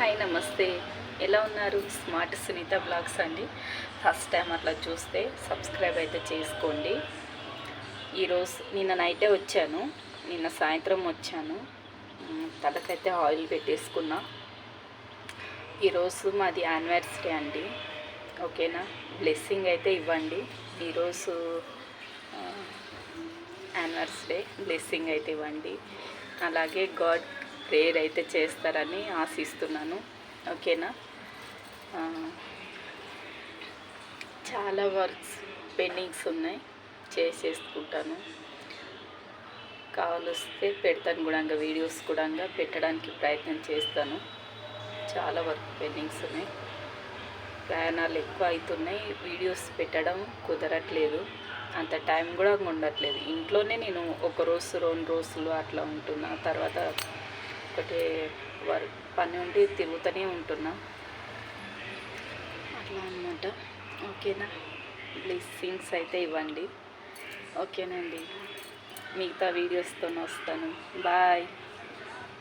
Hi నమస్తే. ఎలా ఉన్నారు? స్మార్ట్ సునీత బ్లాగ్స్ అండి. ఫస్ట్ టైం అట్లా చూస్తే సబ్స్క్రైబ్ అయితే చేసుకోండి. ఈరోజు నిన్న నైటే వచ్చాను. నిన్న సాయంత్రం వచ్చాను. తలకైతే ఆయిల్ పెట్టేసుకున్నా. ఈరోజు మాది యానివర్సరీ అండి. ఓకేనా? బ్లెస్సింగ్ అయితే ఇవ్వండి. ఈరోజు యానివర్సరీ. బ్లెస్సింగ్ అయితే ఇవ్వండి. అలాగే గాడ్ ప్రేయర్ అయితే చేస్తారని ఆశిస్తున్నాను. ఓకేనా? చాలా వర్క్స్ పెండింగ్స్ ఉన్నాయి. చేసేసుకుంటాను. కావలిస్తే పెడతాను కూడా వీడియోస్ కూడా పెట్టడానికి ప్రయత్నం చేస్తాను. చాలా వర్క్ పెండింగ్స్ ఉన్నాయి. ప్రయాణాలు ఎక్కువ అవుతున్నాయి. వీడియోస్ పెట్టడం కుదరట్లేదు. అంత టైం కూడా ఉండట్లేదు. ఇంట్లోనే నేను ఒక రోజు రెండు రోజులు అట్లా ఉంటున్నా. తర్వాత ఒకటి వర్క్ పని ఉండి తిరుగుతూనే ఉంటున్నా. అట్లా అనమాట ఓకేనా? బ్లెస్సింగ్స్ అయితే ఇవ్వండి. ఓకేనండి. మిగతా వీడియోస్తో వస్తాను. బాయ్.